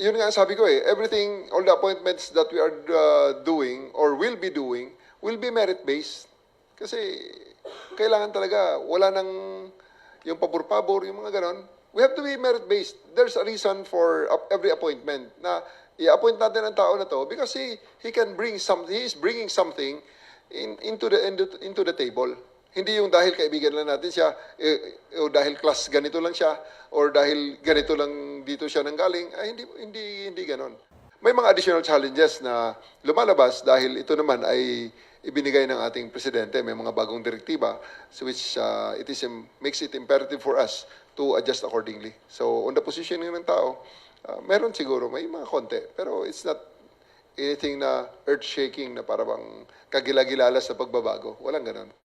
yun nga sabi ko eh, everything, all the appointments that we are uh, doing or will be doing will be merit-based. Kasi kailangan talaga, wala nang yung pabor-pabor, yung mga ganon. We have to be merit-based. There's a reason for every appointment na i-appoint natin ang tao na to because he, he can bring something, he is bringing something in, into, the, into, into the table. Hindi yung dahil kaibigan lang natin siya, eh, o dahil class ganito lang siya, or dahil ganito lang dito siya nanggaling, ay hindi, hindi, hindi ganon. May mga additional challenges na lumalabas dahil ito naman ay ibinigay ng ating presidente. May mga bagong direktiba so which uh, it is im- makes it imperative for us to adjust accordingly. So on the positioning ng tao, uh, meron siguro, may mga konti. Pero it's not anything na earth-shaking na parang kagilagilala sa pagbabago. Walang ganon.